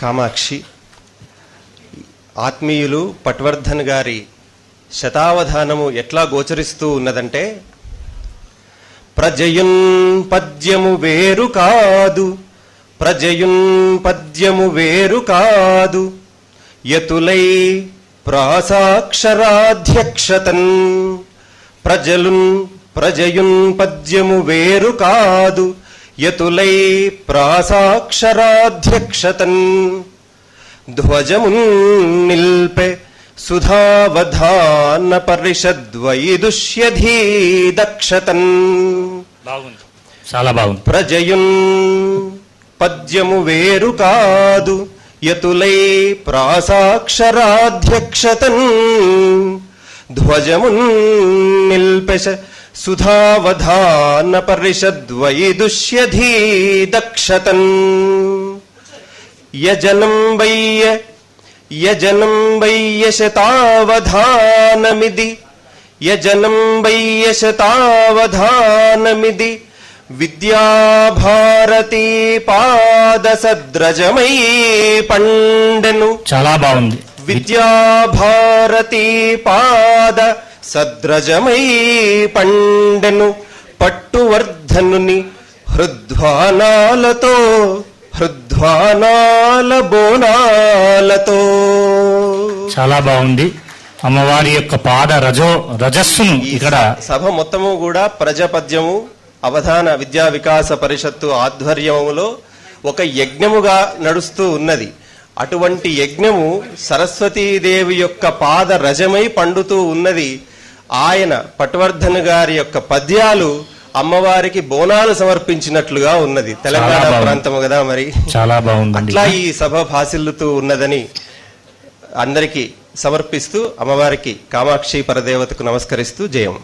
కామాక్షి ఆత్మీయులు పట్వర్ధన్ గారి శతావధానము ఎట్లా గోచరిస్తూ ఉన్నదంటే ప్రజయున్ పద్యము వేరు కాదు ప్రజయున్ పద్యము వేరు కాదు యతులై ప్రాసాక్షరాధ్యక్షతన్ ప్రజలున్ ప్రజయున్ పద్యము వేరు కాదు యతులై ప్రాసాక్షరాధ్యక్షతన్. ధ్వజమున్ నిల్పె సుధావధాన పరిషద్వైదుష్యధీ దక్షతన్ బాగుంది. చాలా బాగుంది. ప్రజయున్ పద్యము వేరు కాదు యతులై ప్రాసాక్షరాధ్యక్షతన్. ధ్వజమున్ సుధావధాన సుధావధాన పరిషద్వైదుష్యధీ దక్షతన్ యజనం వయ్య యజనం వయ్య శతావధానమిది యజనం వయ్య శతావధానమిది విద్యాభారతీ పాద సద్రజమై పండెను. చాలా బాగుంది. విద్యాభారతీ పాద సద్రజమై పండెను పట్టువర్ధనుని హృద్వానాలతో హృద్వానాల బోనాలతో. చాలా బాగుంది. అమ్మవారి యొక్క పాద రజో రజస్సును ఇక్కడ సభ మొత్తము కూడా ప్రజపద్యము అవధాన విద్యా వికాస పరిషత్తు ఆధ్వర్యములో ఒక యజ్ఞముగా నడుస్తూ ఉన్నది. అటువంటి యజ్ఞము సరస్వతీదేవి యొక్క పాద రజమై పండుతూ ఉన్నది. ఆయన పట్వర్ధన్ గారి యొక్క పద్యాలు అమ్మవారికి బోనాలు సమర్పించినట్లుగా ఉన్నది. తెలంగాణ బాగుంది. ప్రాంతము కదా మరి. చాలా బాగుందండి. అట్లా ఈ సభ భాసిల్లుతూ ఉన్నదని అందరికీ సమర్పిస్తూ అమ్మవారికి కామాక్షి పరదేవతకు నమస్కరిస్తూ జయం.